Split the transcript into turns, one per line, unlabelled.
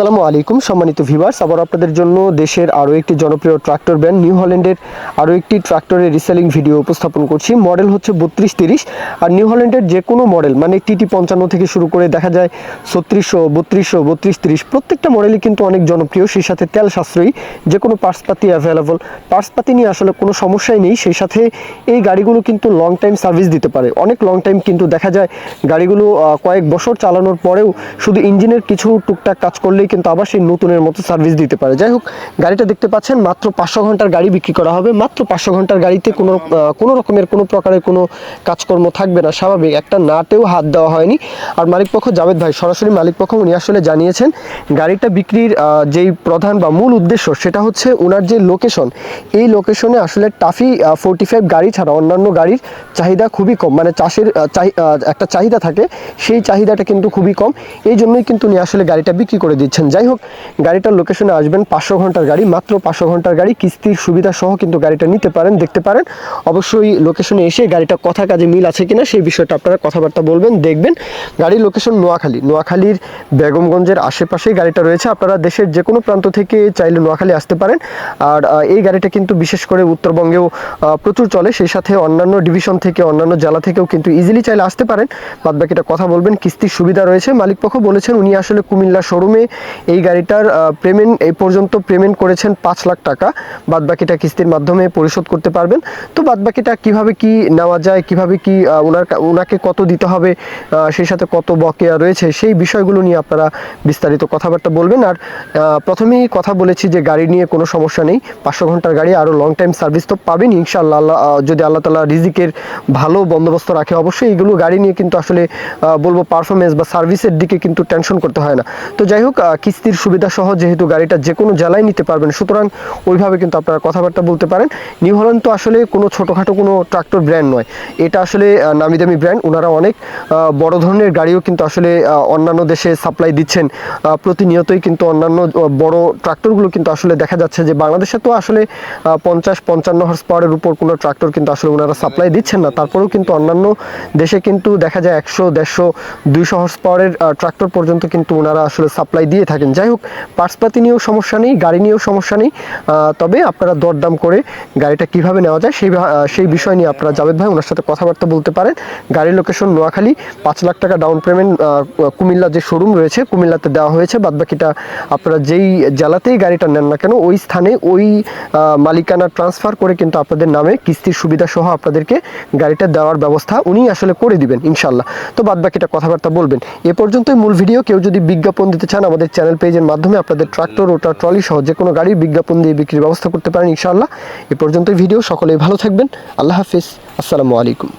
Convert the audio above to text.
আসসালামু আলাইকুম, সম্মানিত ভিভার্স আবার আপনাদের জন্য দেশের আরও একটি জনপ্রিয় ট্রাক্টর ব্র্যান্ড নিউ হল্যান্ডের আরও একটি ট্রাক্টরের রিসেলিং ভিডিও উপস্থাপন করছি। মডেল হচ্ছে বত্রিশ তিরিশ। আর নিউ হল্যান্ডের যে কোনো মডেল মানে টিটি পঞ্চান্ন থেকে শুরু করে দেখা যায় ছত্রিশশো, বত্রিশশো, বত্রিশ তিরিশ, প্রত্যেকটা মডেলই কিন্তু অনেক জনপ্রিয়। সেই সাথে তেল সাশ্রয়ী, যে কোনো পার্টসপাতি অ্যাভেলেবল পার্টসপাতি নিয়ে আসলে কোনো সমস্যাই নেই। সেই সাথে এই গাড়িগুলো কিন্তু লং টাইম সার্ভিস দিতে পারে। অনেক লং টাইম কিন্তু দেখা যায় গাড়িগুলো কয়েক বছর চালানোর পরেও শুধু ইঞ্জিনের কিছু টুকটাক কাজ করলেই কিন্তু আবার সেই নতুনের মতো সার্ভিস দিতে পারে। যাই হোক, গাড়িটা দেখতে পাচ্ছেন, মাত্র পাঁচশো ঘণ্টার গাড়ি বিক্রি করা হবে। মাত্র পাঁচশো ঘণ্টার গাড়িতে কোনো কোনো রকমের কোনো প্রকারের কোনো কাজকর্ম থাকবে না। স্বাভাবিক, একটা নাটেও হাত দেওয়া হয়নি। আর মালিকপক্ষ জাভেদ ভাই, সরাসরি মালিকপক্ষ উনি আসলে জানিয়েছেন, গাড়িটা বিক্রির যেই প্রধান বা মূল উদ্দেশ্য, সেটা হচ্ছে ওনার যে লোকেশন এই লোকেশনে আসলে টাফি ফোরটি ফাইভ গাড়ি ছাড়া অন্যান্য গাড়ির চাহিদা খুবই কম। মানে চাষের একটা চাহিদা থাকে, সেই চাহিদাটা কিন্তু খুবই কম। এই জন্যই কিন্তু উনি আসলে গাড়িটা বিক্রি করে দিচ্ছেন। যাই হোক, গাড়িটার লোকেশনে আসবেন, পাঁচশো ঘণ্টার গাড়ি, মাত্র পাঁচশো ঘণ্টার গাড়ি, কিস্তির সুবিধা সহ কিন্তু গাড়িটা নিতে পারেন, দেখতে পারেন। অবশ্যই লোকেশনে এসে গাড়িটা কথা কাজে মিল আছে কিনা সেই বিষয়টা আপনারা কথাবার্তা বলবেন, দেখবেন। গাড়ির লোকেশন নোয়াখালী। নোয়াখালীর বেগমগঞ্জের আশেপাশেই গাড়িটা রয়েছে। আপনারা দেশের যে কোনো প্রান্ত থেকে চাইলে নোয়াখালী আসতে পারেন। আর এই গাড়িটা কিন্তু বিশেষ করে উত্তরবঙ্গেও প্রচুর চলে। সেই সাথে অন্যান্য ডিভিশন থেকে, অন্যান্য জেলা থেকেও কিন্তু ইজিলি চাইলে আসতে পারেন। বাদ বাকিটা কথা বলবেন, কিস্তির সুবিধা রয়েছে। মালিকপক্ষ বলেছেন, উনি আসলে কুমিল্লা শোরুমে এই গাড়িটার পেমেন্ট, এই পর্যন্ত পেমেন্ট করেছেন পাঁচ লাখ টাকা। বাদ বাকিটা কিস্তির মাধ্যমে পরিশোধ করতে পারবেন। তো বাদ বাকিটা কীভাবে কি নেওয়া যায়, কীভাবে কি ওনার ওনাকে কত দিতে হবে সেই সাথে কত বকেয়া রয়েছে, সেই বিষয়গুলো নিয়ে আপনারা বিস্তারিত কথাবার্তা বলবেন। আর প্রথমেই কথা বলেছি যে গাড়ি নিয়ে কোনো সমস্যা নেই। পাঁচশো ঘণ্টার গাড়ি আরও লং টাইম সার্ভিস তো পাবেন ইনশাআল্লাহ, আল্লাহ যদি আল্লাহ তালা রিজিকের ভালো বন্দোবস্ত রাখে, অবশ্যই এইগুলো গাড়ি নিয়ে কিন্তু আসলে বলব পারফরমেন্স বা সার্ভিসের দিকে কিন্তু টেনশন করতে হয় না। তো যাই হোক কিস্তির সুবিধা সহ যেহেতু গাড়িটা যে কোনো জেলায় নিতে পারবেন, সুতরাং ওইভাবে কিন্তু আপনারা কথাবার্তা বলতে পারেন। নিউ হল্যান্ড তো আসলে কোনো ছোটোখাটো কোনো ট্রাক্টর ব্র্যান্ড নয়। এটা আসলে নামি দামি ব্র্যান্ড ওনারা অনেক বড় ধরনের গাড়িও কিন্তু আসলে অন্যান্য দেশে সাপ্লাই দিচ্ছেন। প্রতিনিয়তই কিন্তু অন্যান্য বড় ট্রাক্টরগুলো কিন্তু আসলে দেখা যাচ্ছে যে বাংলাদেশে তো আসলে পঞ্চাশ, পঞ্চান্ন হর্স পাওয়ারের উপর কোনো ট্রাক্টর কিন্তু আসলে ওনারা সাপ্লাই দিচ্ছেন না। তারপরেও কিন্তু অন্যান্য দেশে কিন্তু দেখা যায় একশো, দেড়শো, দুইশো হর্স পাওয়ারের ট্রাক্টর পর্যন্ত কিন্তু ওনারা আসলে সাপ্লাই দিয়ে থাকেন। যাই হোক, পার্সপাতি নিয়েও সমস্যা নেই, গাড়ি নিয়েও সমস্যা নেই। তবে আপনারা দরদাম করে গাড়িটা কীভাবে নেওয়া যায় সেই সেই বিষয় নিয়ে আপনারা জাভেদ ভাই ওনার সাথে কথাবার্তা বলতে পারেন। গাড়ির লোকেশন নোয়াখালী, পাঁচ লাখ টাকা ডাউন পেমেন্ট কুমিল্লা যে শোরুম রয়েছে, কুমিল্লাতে দেওয়া হয়েছে। বাদবাকিটা আপনারা যেই জেলাতেই গাড়িটা নেন না কেন, ওই স্থানে ওই মালিকানা ট্রান্সফার করে কিন্তু আপনাদের নামে কিস্তির সুবিধা সহ আপনাদেরকে গাড়িটা দেওয়ার ব্যবস্থা উনি আসলে করে দিবেন ইনশাল্লাহ তো বাদবাকিটা কথাবার্তা বলবেন। এ পর্যন্তই মূল ভিডিও কেউ যদি বিজ্ঞাপন দিতে চান আমাদের চ্যানেল পেজের মাধ্যমে আপনাদের ট্রাক্টর ওটা ট্রলি সহ যে কোনো গাড়ির বিজ্ঞাপন দিয়ে বিক্রির ব্যবস্থা করতে পারেন ইনশাআল্লাহ। এ পর্যন্তই ভিডিও সকলেই ভালো থাকবেন। আল্লাহ হাফিজ। আসসালামু আলাইকুম।